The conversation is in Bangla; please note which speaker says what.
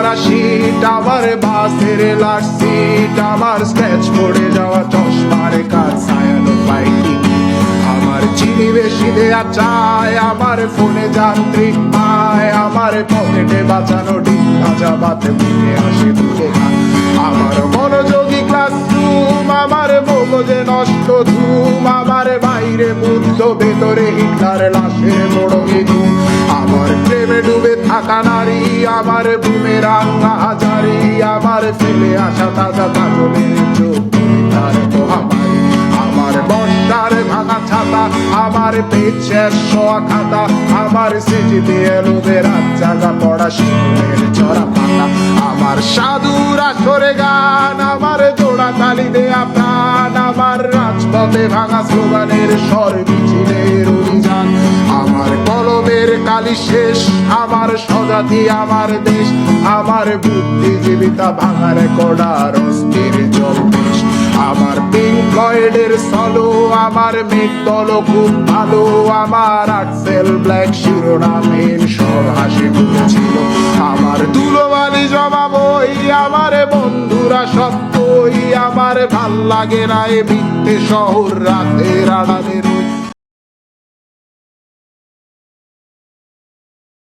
Speaker 1: করা শীত আমার বাসের লাট সিট আমার স্ক্র্যাচ পড়ে যাওয়া চশমার কাজ ছায়ানো পাইনি আমার চিনি বেশি দেয়া চায় আমার ফোনে যান্ত্রিক পায়, আমার পকেটে বাঁচানো ডিম ভাজা বাতে মুখে আসে তুলে আমার মনোযোগী ক্লাসরুম আমার মগজে নষ্ট ধুম, আমার বাইরে বুদ্ধ ভেতরে হিটলার লাশের বড় ধুম আমার প্রেমে ডুবে থাকা আমার বুমে রাঙ্গা হাজারি আমার ফেলে আসা তাজা কাজলের চোখ তার মহামারী। আমার বর্ষার ভাঙা ছাতা, আমার পেছের শোয়া খাতা, আমার সেজিতে এলোবে রাত জাগা পড়া শিশুদের চড়া পাতা। আমার সাধুর আসরে গান, আমার জোড়া তালি দেয়া প্রাণ, আমার রাজপথে ভাঙা স্লোগানের স্বর কালি শেষ, আমার স্বজাতি, আমার দেশ, আমার বুদ্ধিজীবিতা ভাঙার কড়ার অস্থির জলবেশ আমার পিঙ্ক ফ্লয়েডের সলো আমার মেঘ দল খুব ভালো, আমার আক্সেল ব্ল্যাক শিরোনামের সব হাসি ছিল আমার দুলোবালি জমা বই আমার বন্ধুরা সব সত্যই, আমার ভালো লাগে না এ মিথ্যে শহর রাতের আড়ালের